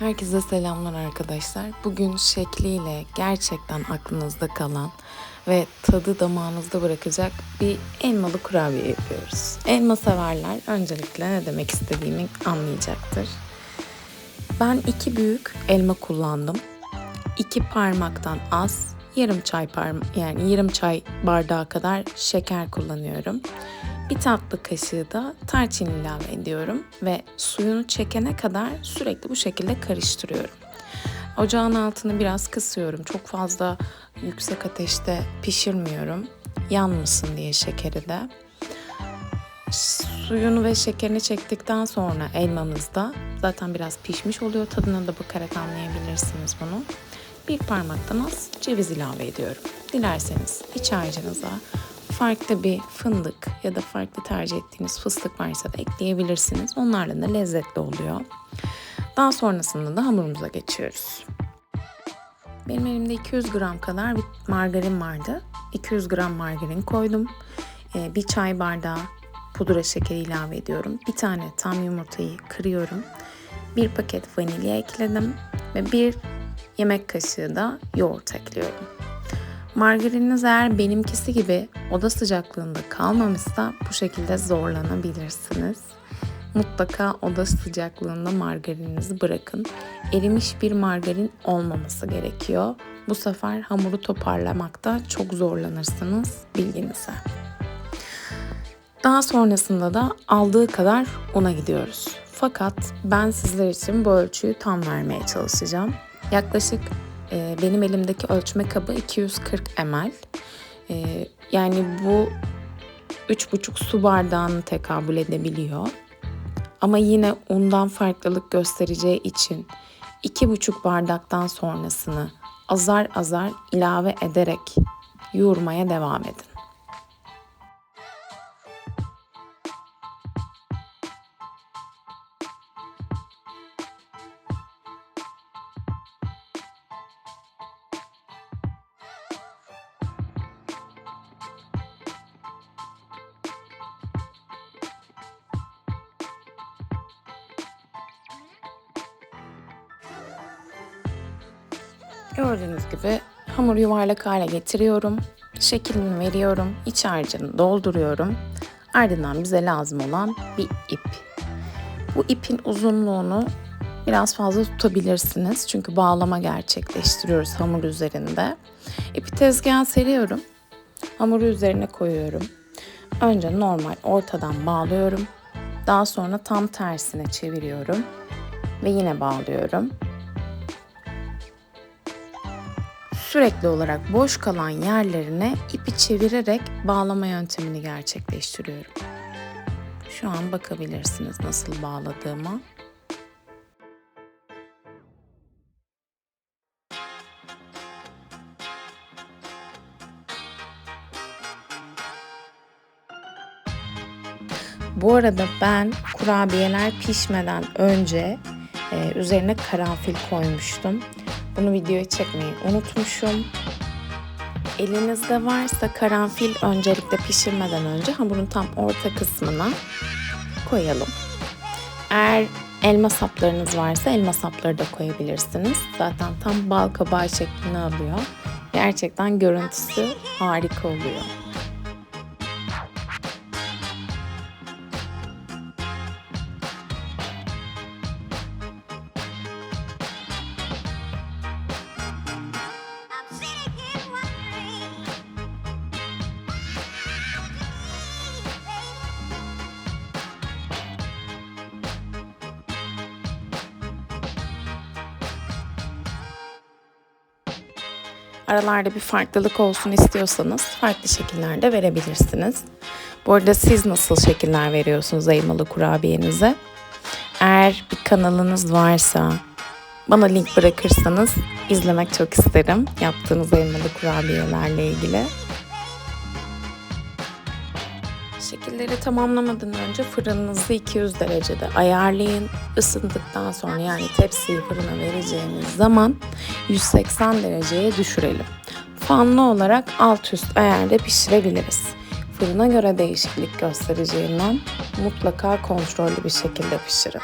Herkese selamlar arkadaşlar. Bugün şekliyle gerçekten aklınızda kalan ve tadı damağınızda bırakacak bir elmalı kurabiye yapıyoruz. Elma severler öncelikle ne demek istediğimi anlayacaktır. Ben iki büyük elma kullandım. İki parmaktan az, yarım çay parma yani yarım çay bardağı kadar şeker kullanıyorum. Bir tatlı kaşığı da tarçın ilave ediyorum ve suyunu çekene kadar sürekli bu şekilde karıştırıyorum. Ocağın altını biraz kısıyorum. Çok fazla yüksek ateşte pişirmiyorum. Yanmasın diye şekeri de. Suyunu ve şekerini çektikten sonra elmamız da zaten biraz pişmiş oluyor. Tadına da bakarak anlayabilirsiniz bunu. Bir parmaktan az ceviz ilave ediyorum. Dilerseniz iç harcınıza farklı bir fındık ya da farklı tercih ettiğiniz fıstık varsa da ekleyebilirsiniz. Onlarla da lezzetli oluyor. Daha sonrasında da hamurumuza geçiyoruz. Benim elimde 200 gram kadar bir margarin vardı. 200 gram margarin koydum. Ee, bir çay bardağı pudra şekeri ilave ediyorum. Bir tane tam yumurtayı kırıyorum. Bir paket vanilya ekledim ve bir yemek kaşığı da yoğurt ekliyorum. Margarininiz eğer benimkisi gibi oda sıcaklığında kalmamışsa bu şekilde zorlanabilirsiniz. Mutlaka oda sıcaklığında margarininizi bırakın. Erimiş bir margarin olmaması gerekiyor. Bu sefer hamuru toparlamakta çok zorlanırsınız bilginize. Daha sonrasında da aldığı kadar una gidiyoruz. Fakat ben sizler için bu ölçüyü tam vermeye çalışacağım. Yaklaşık e, benim elimdeki ölçme kabı 240 ml. E, yani bu 3,5 su bardağını tekabül edebiliyor. Ama yine undan farklılık göstereceği için 2,5 bardaktan sonrasını azar azar ilave ederek yoğurmaya devam edin. Gördüğünüz gibi hamur yuvarlak hale getiriyorum. Şeklini veriyorum. iç harcını dolduruyorum. Ardından bize lazım olan bir ip. Bu ipin uzunluğunu biraz fazla tutabilirsiniz. Çünkü bağlama gerçekleştiriyoruz hamur üzerinde. İpi tezgaha seriyorum. Hamuru üzerine koyuyorum. Önce normal ortadan bağlıyorum. Daha sonra tam tersine çeviriyorum ve yine bağlıyorum. Sürekli olarak boş kalan yerlerine ipi çevirerek bağlama yöntemini gerçekleştiriyorum. Şu an bakabilirsiniz nasıl bağladığıma. Bu arada ben kurabiyeler pişmeden önce e, üzerine karanfil koymuştum. Bunu videoya çekmeyi unutmuşum. Elinizde varsa karanfil öncelikle pişirmeden önce hamurun tam orta kısmına koyalım. Eğer elma saplarınız varsa elma sapları da koyabilirsiniz. Zaten tam bal kabağı şeklini alıyor. Gerçekten görüntüsü harika oluyor. Aralarda bir farklılık olsun istiyorsanız farklı şekillerde verebilirsiniz. Bu arada siz nasıl şekiller veriyorsunuz elmalı kurabiyenize? Eğer bir kanalınız varsa bana link bırakırsanız izlemek çok isterim yaptığınız elmalı kurabiyelerle ilgili. Şekilleri tamamlamadan önce fırınınızı 200 derecede ayarlayın. Isındıktan sonra yani tepsiyi fırına vereceğimiz zaman 180 dereceye düşürelim. Fanlı olarak alt üst ayarda pişirebiliriz. Fırına göre değişiklik göstereceğinden mutlaka kontrollü bir şekilde pişirin.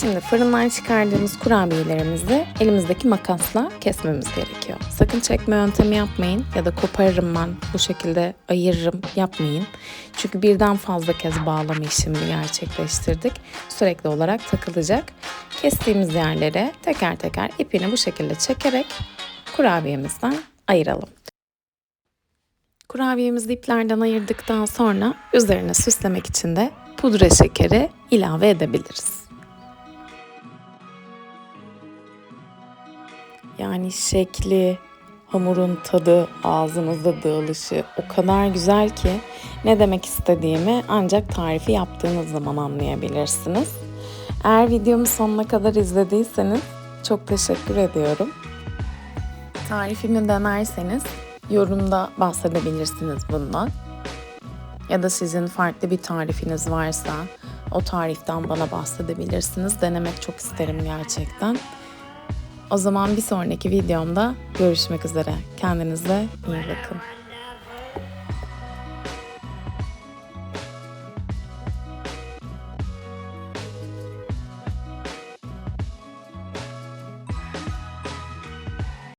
Şimdi fırından çıkardığımız kurabiyelerimizi elimizdeki makasla kesmemiz gerekiyor. Sakın çekme yöntemi yapmayın ya da koparırım ben bu şekilde ayırırım yapmayın. Çünkü birden fazla kez bağlama işlemini gerçekleştirdik. Sürekli olarak takılacak. Kestiğimiz yerlere teker teker ipini bu şekilde çekerek kurabiyemizden ayıralım. Kurabiyemizi iplerden ayırdıktan sonra üzerine süslemek için de pudra şekeri ilave edebiliriz. Yani şekli, hamurun tadı, ağzınızda dağılışı o kadar güzel ki ne demek istediğimi ancak tarifi yaptığınız zaman anlayabilirsiniz. Eğer videomu sonuna kadar izlediyseniz çok teşekkür ediyorum. Tarifimi denerseniz yorumda bahsedebilirsiniz bundan. Ya da sizin farklı bir tarifiniz varsa o tariften bana bahsedebilirsiniz. Denemek çok isterim gerçekten. O zaman bir sonraki videomda görüşmek üzere. Kendinize iyi bakın.